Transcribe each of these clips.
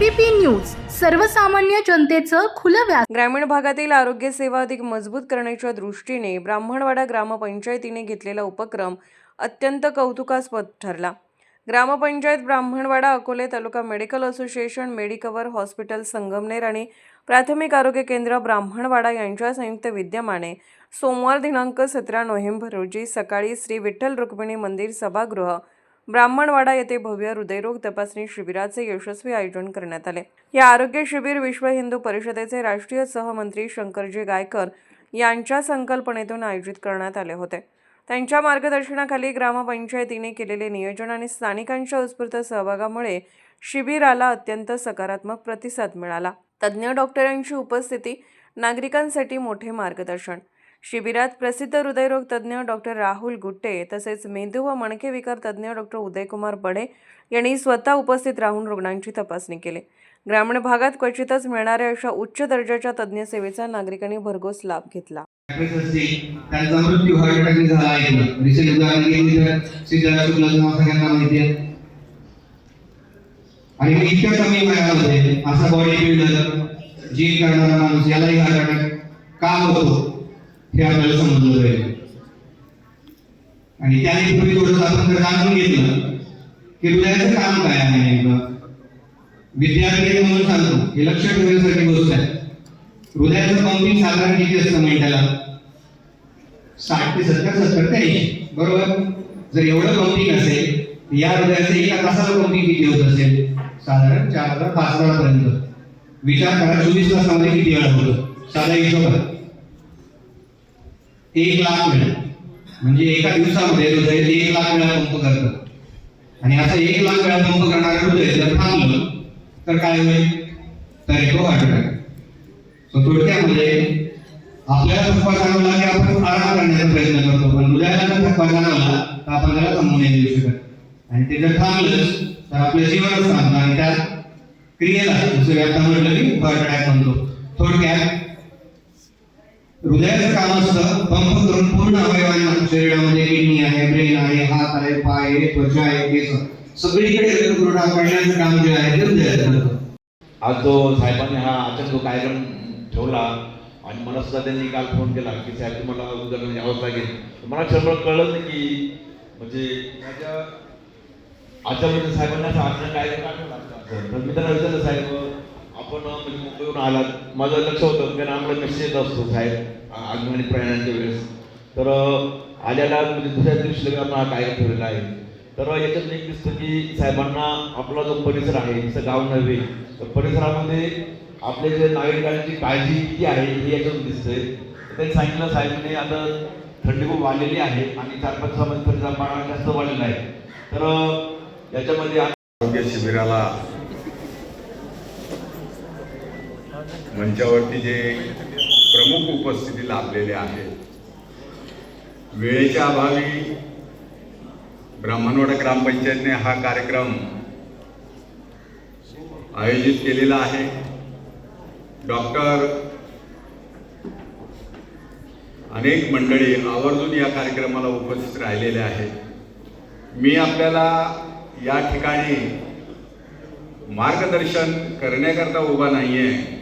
ABP news सर्वसामान्य जनतेचं खुलं व्यास ग्रामीण भागातील आरोग्य सेवा अधिक मजबूत करण्याच्या दृष्टीने ब्राह्मणवाडा ग्रामपंचायतीने घेतलेला उपक्रम अत्यंत कौतुकास्पद ठरला. Gram panchayat Brahmanwada Akole taluka medical association Medicover hospital Sangamner आणि प्राथमिक आरोग्य केंद्र ब्राह्मणवाडा यांच्या संयुक्त विद्यमाने सोमवार दिनांक सतरा नोव्हेंबर रोजी सकाळी श्री विठ्ठल रुक्मिणी मंदिर सभागृह ब्राह्मणवाडा येथे भव्य हृदयरोग तपासणी शिबिराचे यशस्वी आयोजन करण्यात आले. या आरोग्य शिबिर विश्व हिंदू परिषदेचे राष्ट्रीय सहमंत्री शंकरजी गायकर यांच्या संकल्पनेतून आयोजित करण्यात आले होते. त्यांच्या मार्गदर्शनाखाली ग्रामपंचायतीने केलेले नियोजन आणि स्थानिकांच्या उत्स्फूर्त सहभागामुळे शिबिराला अत्यंत सकारात्मक प्रतिसाद मिळाला. तज्ज्ञ डॉक्टरांची उपस्थिती नागरिकांसाठी मोठे मार्गदर्शन शिबिरात प्रसिद्ध हृदयरोग तज्ज्ञ डॉक्टर राहुल गुट्टे तसेच मेंदू व मणके विकार तज्ज्ञ डॉक्टर उदयकुमार बडे यांनी स्वतः उपस्थित राहून रुग्णांची तपासणी केली. ग्रामीण भागात क्वचितच मिळणाऱ्या अशा उच्च दर्जाच्या तज्ज्ञ सेवेचा नागरिकांनी भरघोस लाभ घेतला. त्यांचा मृत्यू हार्ट अटॅकने झाला आहे. रिसेंट उदाहरण घेतली तर सिद्धार्थ शुक्लाचं नाव सगळ्यांना माहिती आहे. आणि मी इतक्या कमी वयामध्ये असा बॉडी बिल्डर जिम करणारा माणूस यालाही हार्ट अटॅक का होतो. हे आपल्याला समजलं पाहिजे आणि त्याने पूर्वी थोडंसं आपण जर जाणून घेतलं की हृदयाचं काम काय आहे नेमकं? विद्यार्थी म्हणून सांगतो हे लक्ष ठेवण्यासाठी गोष्ट आहे. हृदयाचं पंपिंग साधारण किती असतं मिनिटाला साठ ते सत्तर सत्तर ते ऐंशी. बरोबर? जर एवढं पंपिंग असेल या हृदयाचं एका तासाला पंपिंग किती होत असेल? साधारण चार हजार पाच वेळापर्यंत विचार करा चोवीस तासामध्ये किती वेळा होतं? साधा हिशोब आहे. एक लाख वेळा म्हणजे एका दिवसामध्ये हृदय एक लाख वेळा पंप करतं. आणि असं एक लाख वेळा पंप करणारं हृदय जर थांबलं तर काय होईल? तर येतो हार्ट अटॅक सो थोडक्यामध्ये आपल्याला थप्पा जाणवला की आपण आराम करण्याचा प्रयत्न करतो. पण हृदयाला जर थप्पा जाणवला तर आपण त्याला थांबवू नाही देऊ शकत. आणि ते जर थांबलंच तर आपलं जीवनच थांबतं आणि त्यात क्रियेला दुसऱ्या आता म्हटलं की हार्ट अटॅक म्हणतो थोडक्यात हृदयाचं काम असतं. पंप करून पूर्ण अवयवांना शरीरामध्ये म्हणजे किडनी आहे ब्रेन आहे हात आहे पाय आहे त्वचा आहे केस सगळीकडे रक्तपुरवठा करण्याचं काम जे आहे ते हृदयाचं करतं आज तो साहेबांनी हा अचानक जो कार्यक्रम ठेवला आणि मला सुद्धा त्यांनी काल फोन केला की साहेब तुम्हाला उद्या यावंच म्हणजे लागेल. मला क्षणभर कळलं नाही की म्हणजे माझ्या आजच्या म्हणजे साहेबांना असं अचानक कार्यक्रम का ठेवला? तर मी त्यांना विचारलं साहेब आपण म्हणजे मुंबईहून आलात. माझं लक्ष होतं कारण आम्हाला मेसेज येत असतो साहेब आगमनी प्रयाणाच्या वेळेस. तर आल्याला म्हणजे दुसऱ्या दिवशी लगेच आपण हा कार्यक्रम ठेवलेला आहे. तर याच्यात एक दिसतं की साहेबांना आपला जो परिसर आहे जसं गाव नव्हे तर परिसरामध्ये आपले जे नागरिकांची काळजी किती आहे हे याच्यातून दिसतंय. तर त्यांनी सांगितलं साहेबांनी आता थंडी खूप वाढलेली आहे आणि चार पाच दिवसामध्ये थंडीचा पारा जास्त वाढलेला आहे. तर याच्यामध्ये आरोग्य शिबिराला मंचावरती जे प्रमुख उपस्थिती लाभलेले आहेत वेळेच्या अभावी ब्राह्मणवाडा ग्रामपंचायतने हा कार्यक्रम आयोजित केलेला आहे. डॉक्टर अनेक मंडळी आवर्जून या कार्यक्रमाला उपस्थित राहिलेले आहेत. मी आपल्याला या ठिकाणी मार्गदर्शन करण्याकरता उभा नाही आहे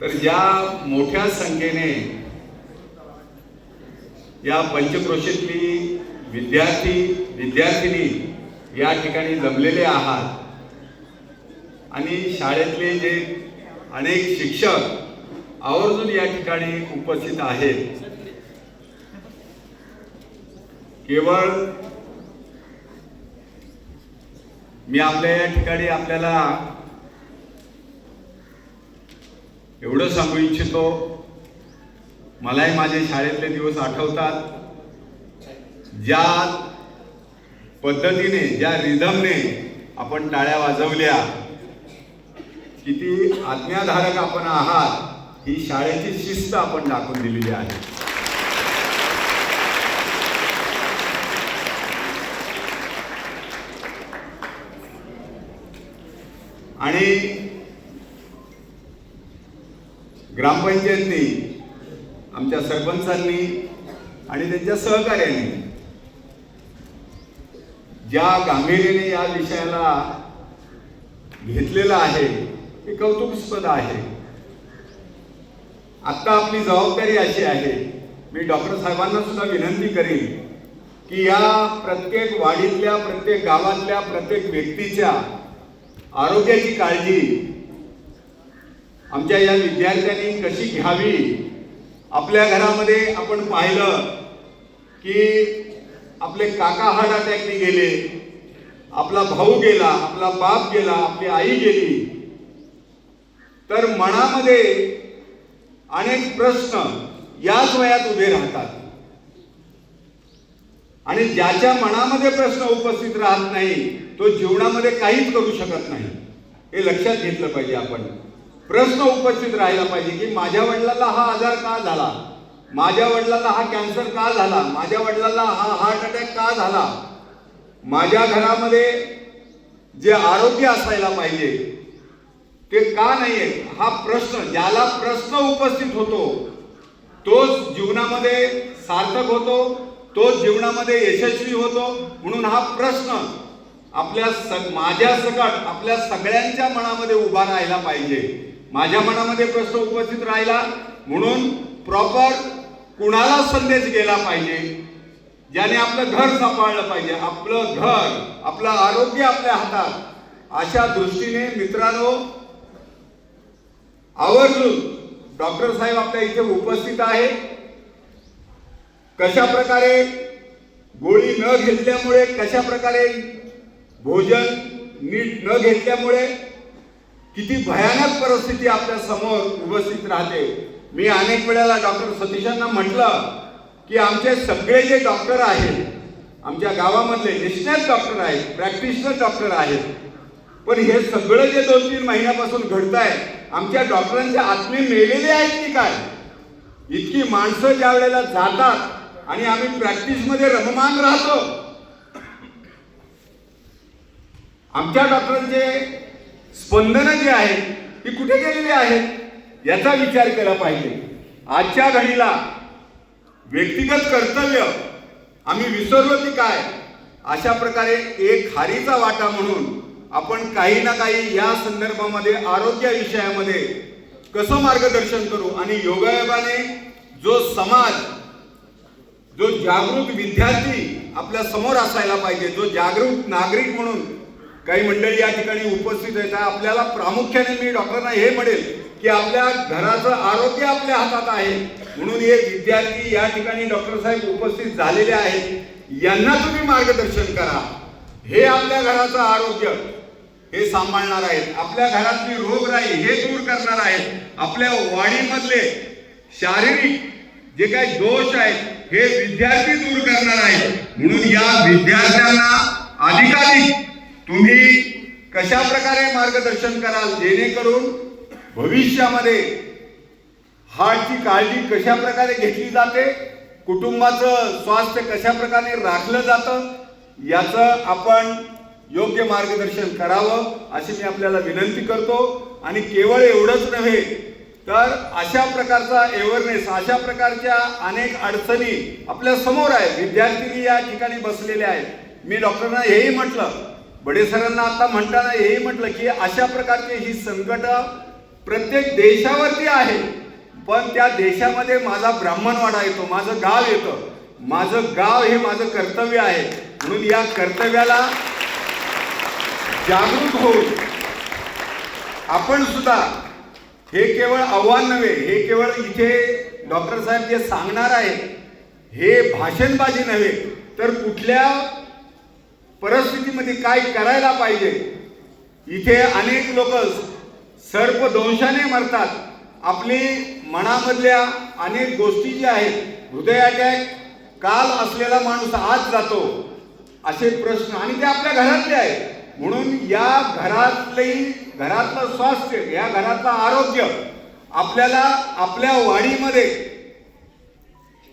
तर ज्या मोठ्या संख्येने या पंचक्रोशीतली विद्यार्थी विद्यार्थिनी या ठिकाणी जमलेले आहात. आणि शाळेतले जे अनेक शिक्षक आवर्जून या ठिकाणी उपस्थित आहेत. केवळ मी आपल्या या ठिकाणी आपल्याला एवढं सांगू इच्छितो मलाही माझे शाळेतले दिवस आठवतात. ज्या पद्धतीने ज्या रिधमने आपण टाळ्या वाजवल्या किती आज्ञाधारक आपण आहात ही शाळेची शिस्त आपण दाखवून दिलेली आहे. आणि ग्रामपंचायतनी आमच्या सरपंचांनी आणि त्यांच्या सहकार्याने ज्या गांभीर्याने या विषयाला घेतलेलं आहे हे कौतुकस्पद आहे. आता आपली जबाबदारी अशी आहे मी डॉक्टर साहेबांना सुद्धा विनंती करेन की या प्रत्येक वाडीतल्या प्रत्येक गावातल्या प्रत्येक व्यक्तीच्या आरोग्याची काळजी आमच्या या विद्यार्थ्यांनी कशी घ्यावी? आपल्या घरामध्ये आपण पाहिलं की आपले काका हार्ट अटॅकने गेले आपला भाऊ गेला आपला बाप गेला आपली आई गेली. तर मनामध्ये अनेक प्रश्न याच वयात उभे राहतात. आणि ज्याच्या मनामध्ये प्रश्न उपस्थित राहत नाही तो जीवनामध्ये काहीच करू शकत नाही. हे लक्षात घेतलं पाहिजे आपण. प्रश्न उपस्थित राहायला पाहिजे की माझ्या वडिलाला हा आजार का झाला? माझ्या वडिलाला हा कॅन्सर का झाला? माझ्या वडिलाला हा हार्ट अटॅक का झाला? माझ्या घरामध्ये जे आरोग्य असायला पाहिजे ते का नाहीये? हा प्रश्न ज्याला प्रश्न उपस्थित होतो तोच जीवनामध्ये सार्थक होतो तोच जीवनामध्ये यशस्वी होतो. म्हणून हा प्रश्न आपल्या स माझ्या सकट आपल्या सगळ्यांच्या मनामध्ये उभा राहायला पाहिजे. माझ्या मनामध्ये प्रश्न उपस्थित राहिला. म्हणून प्रॉपर कुणाला संदेश गेला पाहिजे? ज्याने आपलं घर सांभाळलं पाहिजे. आपलं घर आपलं आरोग्य आपल्या हातात. अशा दृष्टीने मित्रांनो आवर्जून डॉक्टर साहेब आपल्या इथे उपस्थित आहे कशा प्रकारे गोळी न घेतल्यामुळे कशा प्रकारे भोजन नीट न घेतल्यामुळे किती भयानक परिस्थिती आपल्यासमोर उपस्थित राहते. मी अनेक वेळेला डॉक्टर सतीशांना म्हटलं की आमचे सगळे जे डॉक्टर आहेत आमच्या गावामधले नेशनल डॉक्टर आहेत प्रॅक्टिशनर डॉक्टर आहेत पण हे सगळं जे दोन तीन महिन्यापासून घडत आहे आमच्या डॉक्टरांचे आत्मे मेलेले आहेत की काय? इतकी माणसं ज्या वेळेला जातात आणि आम्ही प्रॅक्टिसमध्ये रममान राहतो. आमच्या डॉक्टरांचे स्पंदनं जी आहेत ती कुठे गेलेली आहेत याचा विचार केला पाहिजे. आजच्या घडीला व्यक्तिगत कर्तव्य आम्ही विसरलो की काय अशा प्रकारे एक हारीचा वाटा म्हणून आपण काही ना काही या संदर्भामध्ये आरोग्य विषयामध्ये कसं मार्गदर्शन करू आणि योगायोगाने जो समाज जो जागरूक विद्यार्थी आपल्यासमोर असायला पाहिजे जो जागरूक नागरिक म्हणून काही मंडळी या ठिकाणी उपस्थित आहेत. आपल्याला प्रामुख्याने मी डॉक्टरांना हे म्हणेल की आपल्या घराचं आरोग्य आपल्या हातात आहे. म्हणून हे विद्यार्थी या ठिकाणी डॉक्टर साहेब उपस्थित झालेले आहेत. यांना तुम्ही मार्गदर्शन करा. हे आपल्या घराचं आरोग्य हे सांभाळणार आहेत. आपल्या घरातली रोगराई हे दूर करणार आहेत. आपल्या वाढीमधले शारीरिक जे काही दोष आहेत हे विद्यार्थी दूर करणार आहेत. म्हणून या विद्यार्थ्यांना अधिकाधिक तुम्ही कशा प्रकारे मार्गदर्शन कराल जेणेकरून भविष्यामध्ये हार्टची काळजी कशा प्रकारे घेतली जाते कुटुंबाचं स्वास्थ्य कशा प्रकारे राखलं जातं याचं आपण योग्य मार्गदर्शन करावं अशी मी आपल्याला विनंती करतो. आणि केवळ एवढंच नव्हे तर अशा प्रकारचा अवेअरनेस अशा प्रकारच्या अनेक अडचणी आपल्यासमोर आहेत. विद्यार्थी या ठिकाणी बसलेले आहेत. मी डॉक्टरांना हेही म्हटलं बडे सरांना आता म्हणताना हेही म्हटलं की अशा प्रकारची ही संकट प्रत्येक देशावरती आहे. पण त्या देशामध्ये माझा ब्राह्मणवाडा येतो माझं गाव येतं. माझं गाव हे माझं कर्तव्य आहे. म्हणून या कर्तव्याला जागृत होऊन आपण सुद्धा हे केवळ आव्हान नव्हे हे केवळ इथे डॉक्टर साहेब जे सांगणार आहेत हे भाषणबाजी नव्हे तर कुठल्या परिस्थितीमध्ये काय करायला पाहिजे? इथे अनेक लोक सर्पदंशाने मरतात. आपली मनामधल्या अनेक गोष्टी ज्या आहेत हृदय अटॅक काल असलेला माणूस आज जातो असे प्रश्न आणि ते आपल्या घरातले आहेत. म्हणून या घरातले घरातलं स्वास्थ्य या घरातलं आरोग्य आपल्याला आपल्या वाढीमध्ये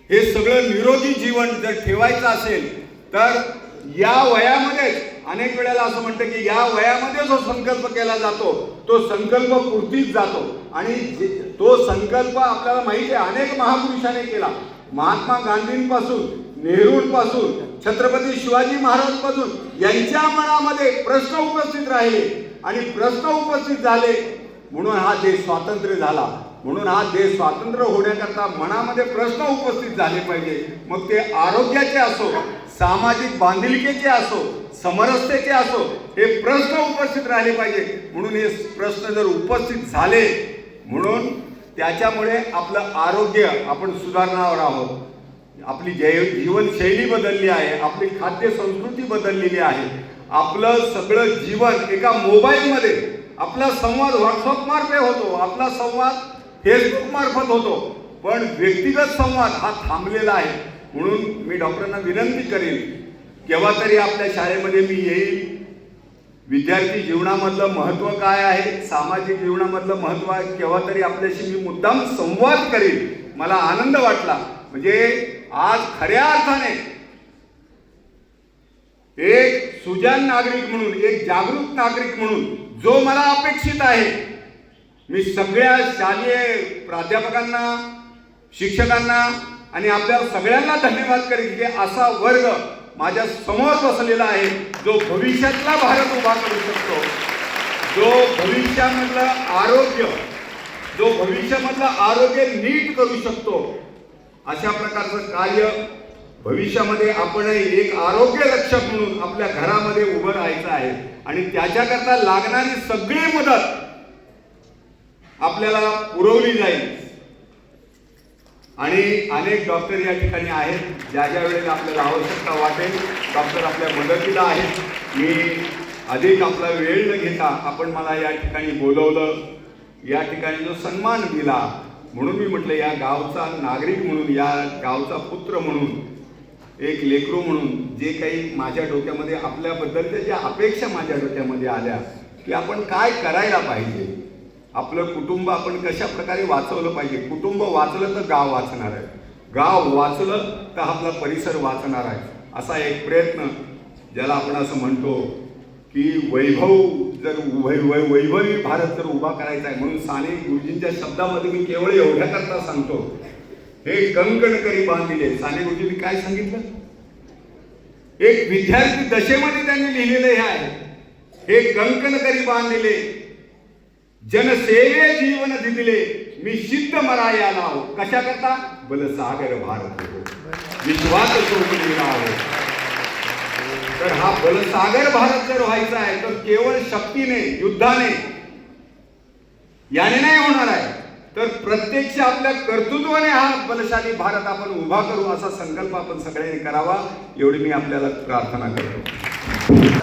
हे सगळं निरोगी जीवन जर ठेवायचं असेल तर या वयामध्येच अनेक वेळेला असं म्हणतं की या वयामध्ये जो संकल्प केला जातो तो संकल्प पूर्तीच जातो. आणि जे- तो संकल्प आपल्याला माहिती आहे अनेक महापुरुषांनी केला. महात्मा गांधींपासून नेहरूंपासून छत्रपती शिवाजी महाराजांपासून यांच्या मनामध्ये प्रश्न उपस्थित राहिले. आणि प्रश्न उपस्थित झाले म्हणून हा देश स्वातंत्र्य झाला. म्हणून हा देश स्वातंत्र्य होण्याकरता मनामध्ये प्रश्न उपस्थित झाले पाहिजे. मग ते आरोग्याचे असो सामाजिक बांधिलकीचे असो समरसतेचे असो हे प्रश्न उपस्थित राहिले पाहिजे. म्हणून हे प्रश्न जर उपस्थित झाले म्हणून त्याच्यामुळे आपलं आरोग्य आपण सुधारणावर आहोत. आपली जै जीवनशैली बदलली आहे आपली खाद्य संस्कृती बदललेली आहे. आपलं सगळं जीवन एका मोबाईलमध्ये आपला संवाद व्हॉट्सअप मार्फत होतो आपला संवाद फेसबुक मार्फत होतो. पण व्यक्तिगत संवाद हा थांबलेला आहे. म्हणून मी डॉक्टरांना विनंती करेन केव्हा तरी आपल्या शाळेमध्ये मी येईल. विद्यार्थी जीवनामधलं महत्त्व काय आहे? सामाजिक जीवनामधलं महत्त्व आहे? केव्हा तरी आपल्याशी मी मुद्दाम संवाद करेन. मला आनंद वाटला. म्हणजे आज खऱ्या अर्थाने एक सुजान नागरिक म्हणून एक जागरूक नागरिक म्हणून जो मला अपेक्षित आहे मी सगळ्या शालेय प्राध्यापकांना शिक्षकांना आणि आपल्या सगळ्यांना धन्यवाद करेन की असा वर्ग माझ्यासमोर बसलेला आहे जो भविष्यातला भारत उभा करू शकतो. जो भविष्यामधलं आरोग्य जो भविष्यामधलं आरोग्य नीट करू शकतो अशा प्रकारचं कार्य भविष्यामध्ये आपण एक आरोग्य रक्षक म्हणून आपल्या घरामध्ये उभं राहायचं आहे. आणि त्याच्याकरता लागणारी सगळी मदत आपल्याला पुरवली जाईल. आणि अनेक डॉक्टर या ठिकाणी आहेत. ज्या ज्या वेळेला आपल्याला आवश्यकता वाटेल डॉक्टर आपल्या मदतीला आहेत. मी अधिक आपला वेळ न घेता आपण मला या ठिकाणी बोलवलं. या ठिकाणी जो सन्मान दिला म्हणून मी म्हटलं या गावचा नागरिक म्हणून या गावचा पुत्र म्हणून एक लेकरू म्हणून जे काही माझ्या डोक्यामध्ये आपल्याबद्दलच्या ज्या अपेक्षा माझ्या डोक्यामध्ये आल्या की आपण काय करायला पाहिजे? आपलं कुटुंब आपण कशा प्रकारे वाचवलं पाहिजे? कुटुंब वाचलं तर गाव वाचणार आहे. गाव वाचलं तर आपला परिसर वाचणार आहे. असा एक प्रयत्न ज्याला आपण असं म्हणतो की वैभव जर वै वै वैभवी भारत जर उभा करायचा आहे म्हणून साने गुरुजींच्या शब्दामध्ये मी केवळ एवढ्याकरता सांगतो. हे कंकण करी बांधिले. साने गुरुजींनी काय सांगितलं? एक विद्यार्थी दशेमध्ये त्यांनी लिहिलेलं हे आहे. हे कंकण करी बांधिले. जनसेवे जीवन दिले मी सिद्ध मराया लाव कशा करता बलसागर भारत हो. विश्वास सोडलेला हो. तर हा बलसागर भारत जर व्हायचा आहे तर केवळ शक्तीने युद्धाने याने नाही होणार आहे. तर प्रत्यक्ष आपल्या कर्तृत्वाने हा बलशाली भारत आपण उभा करू असा संकल्प आपण सगळ्यांनी करावा. एवढी मी आपल्याला प्रार्थना करतो.